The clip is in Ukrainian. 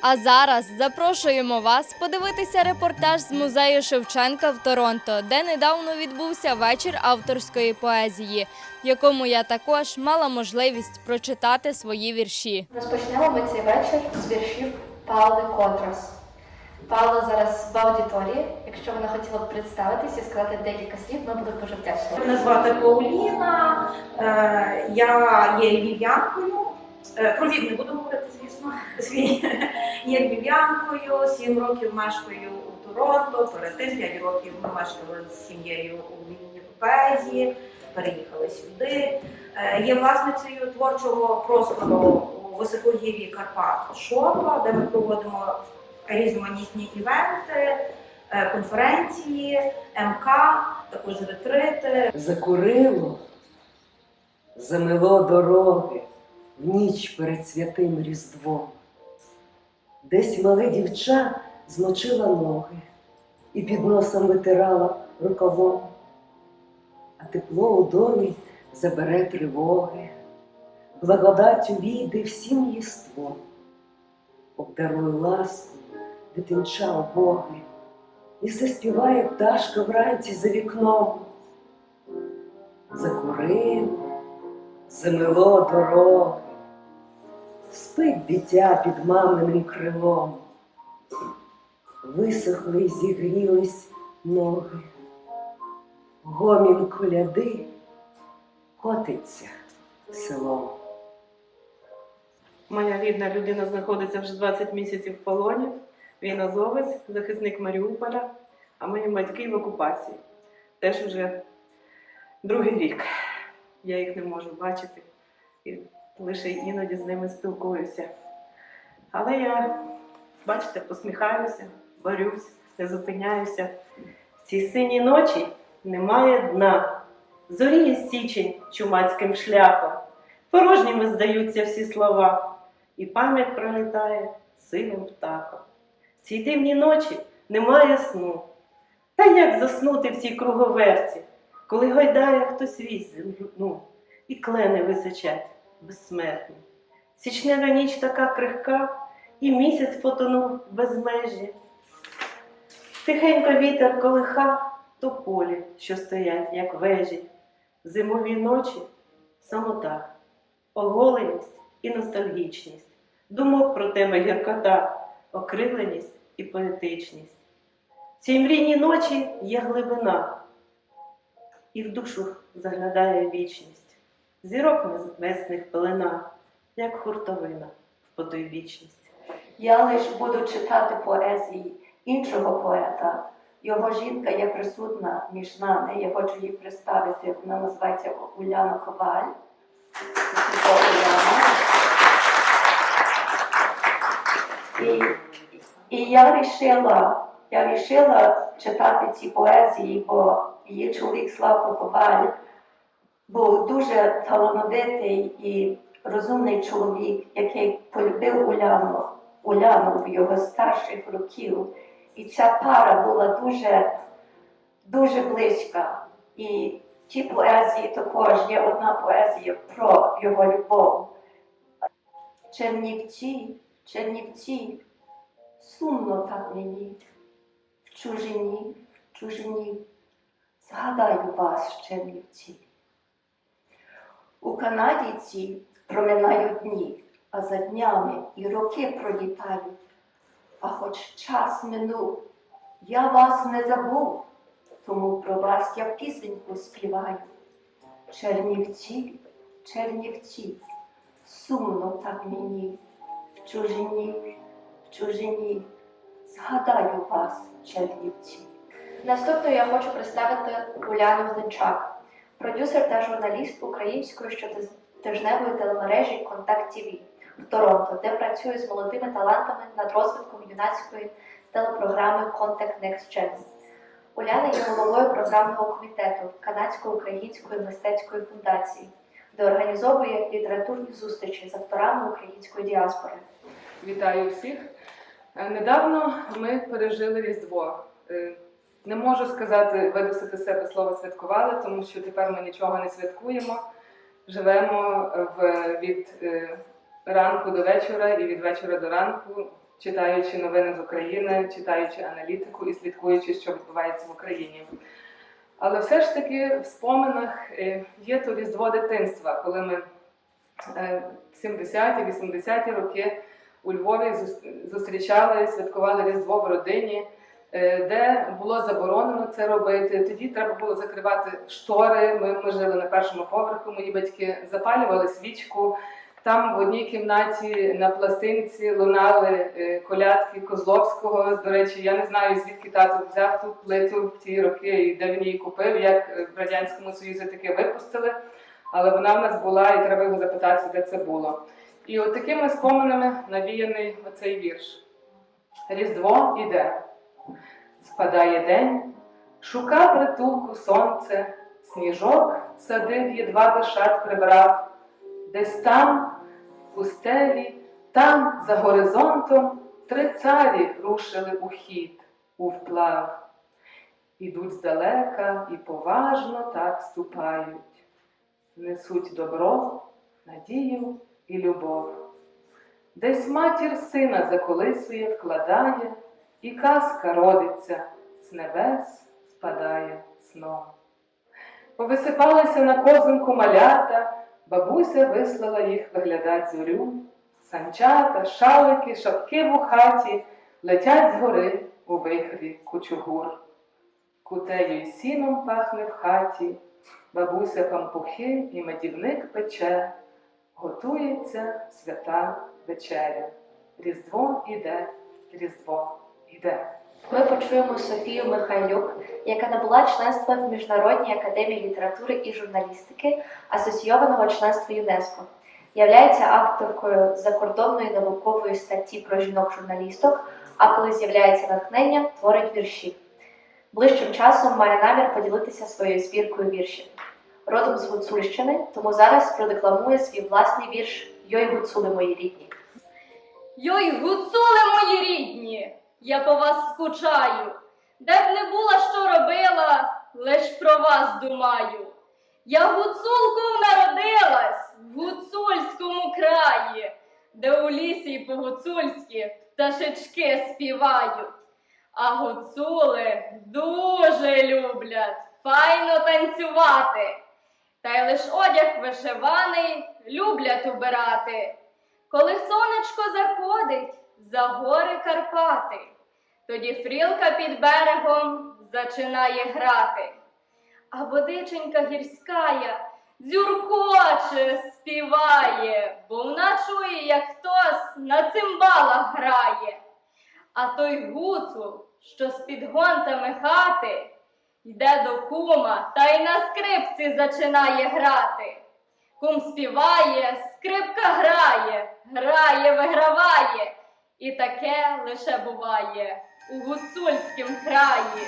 А зараз запрошуємо вас подивитися репортаж з музею Шевченка в Торонто, де недавно відбувся вечір авторської поезії, в якому я також мала можливість прочитати свої вірші. Розпочнемо ми цей вечір з віршів Паули Контрас. Паула зараз в аудиторії. Якщо вона хотіла б представитись і сказати декілька слів, ми будемо дуже вдячні. Мене звати Пауліна, е, я є львів'янкою. Е, Про Львів не буду говорити, звісно. свій. Є львів'янкою, сім років мешкаю у Торонто, перед тим 5 років ми мешкали з сім'єю у Вінніпезі, переїхали сюди. Е, Є власницею творчого простору у високогір'ї Карпат Шопа, де ми проводимо різноманітні івенти, е, конференції, МК, також ретрити. Закурило, замело дороги в ніч перед святим Різдвом. Десь мале дівча змочила ноги і під носом витирала рукавом, а тепло у домі забере тривоги, благодаттю війде всім єством, обдарує ласку дитинча обоги, і заспіває пташка вранці за вікном. Закурив, замело дороги, спить дитя під маминим крилом, висохли й зігрілись ноги, гомін коляди котиться селом. Моя рідна людина знаходиться вже 20 місяців в полоні. Він азовець, захисник Маріуполя, а мої батьки в окупації. Теж вже другий рік. Я їх не можу бачити лише іноді з ними спілкуюся. Але я, бачите, посміхаюся, борюсь, не зупиняюся. В цій синій ночі немає дна. Зоріє січень чумацьким шляхом. Порожніми здаються всі слова, і пам'ять пролітає синим птахом. В цій дивній ночі немає сну. Та як заснути в цій круговерці, коли гойдає хтось вісь земну, і клени височать безсмертні. Січнева ніч така крихка, і місяць потонув без межі. Тихенько вітер колиха то полі, що стоять, як вежі. Зимові ночі самота, оголеність і ностальгічність, думок про тебе гіркота, окриленість і поетичність. В цій мрійній ночі є глибина, і в душу заглядає вічність, зірок небесних пелена, як хуртовина в потойбічність. Я лиш буду читати поезії іншого поета. Його жінка є присутна між нами. Я хочу її представити. Вона називається Уляна Коваль. І, і я рішила, я рішила читати ці поезії, бо її чоловік Славко Коваль був дуже талановитий і розумний чоловік, який полюбив Уляну, Уляну в його старших років. І ця пара була дуже, дуже близька. І ті поезії також є одна поезія про його любов. Чернівці, Чернівці, сумно так мені, в чужині, в чужині, згадаю вас, Чернівці. У Канаді ці проминають дні, а за днями і роки пролітають. А хоч час минув, я вас не забув, тому про вас я пісеньку співаю. Чернівці, Чернівці, сумно так мені, в чужині, в чужині, згадаю вас, Чернівці. Наступною я хочу представити Уляну Глинчак, продюсер та журналіст української щотижневої телемережі Контакт ТВ в Торонто, де працює з молодими талантами над розвитком юнацької телепрограми Contact Next Gen. Уляна є головою програмного комітету Канадсько-української мистецької фундації, де організовує літературні зустрічі з авторами української діаспори. Вітаю всіх. Е, Недавно ми пережили Різдво. Е, Не можу сказати, видусити себе слово святкували, тому що тепер ми нічого не святкуємо. Живемо в, від е, ранку до вечора і від вечора до ранку читаючи новини з України, читаючи аналітику і слідкуючи, що відбувається в Україні. Але все ж таки в споминах е, є то різдво дитинства, коли ми е, в 70-ті, 80-ті роки у Львові зустрічали, святкували Різдво в родині, е, де було заборонено це робити. Тоді треба було закривати штори. Ми, ми жили на першому поверху, мої батьки запалювали свічку. Там в одній кімнаті на пластинці лунали е, колядки Козловського. До речі, я не знаю, звідки тато взяв ту плиту в ті роки і де він її купив, як е, в Радянському Союзі таке випустили. Але вона в нас була, і треба його запитатися, де це було. І от такими споминами навіяний оцей вірш. Різдво іде, спадає день, шука притулку сонце, сніжок садив, єдва дишат прибрав, десь там, в пустелі, там, за горизонтом, три царі рушили у хід, у вплав. Ідуть здалека і поважно так ступають, несуть добро, надію і любов. Десь матір сина заколисує, вкладає, і казка родиться, з небес спадає сном. Повисипалися на козинку малята, бабуся вислала їх виглядать зорю. Санчата, шалики, шапки в хаті летять згори у вихрі кучугур. Кутею й сіном пахне в хаті, бабуся пампухи і медівник пече, готується свята вечеря. Різдво іде, Різдво іде. Ми почуємо Софію Михайлюк, яка набула членства в Міжнародній академії літератури і журналістики, асоційованого членства ЮНЕСКО. Являється авторкою закордонної наукової статті про жінок-журналісток, а коли з'являється натхнення, творить вірші. Ближчим часом має намір поділитися своєю збіркою віршів. Родом з Гуцульщини, тому зараз продекламує свій власний вірш Йой гуцули мої рідні. Йой, гуцули мої рідні, я по вас скучаю. Де б не була, що робила, лиш про вас думаю. Я гуцулкою народилась в гуцульському краї, де у лісі й по-гуцульськи пташечки співають. А гуцули дуже люблять файно танцювати. Та й лиш одяг вишиваний люблять убирати. Коли сонечко заходить за гори Карпати, тоді фрілка під берегом зачинає грати. А водиченька гірськая дзюркоче, співає, бо вона чує, як хтось на цимбалах грає. А той гуцул, що з-під гонтами хати, йде до кума та й на скрипці зачинає грати. Кум співає, скрипка грає, грає, виграває, і таке лише буває у гуцульськім краї.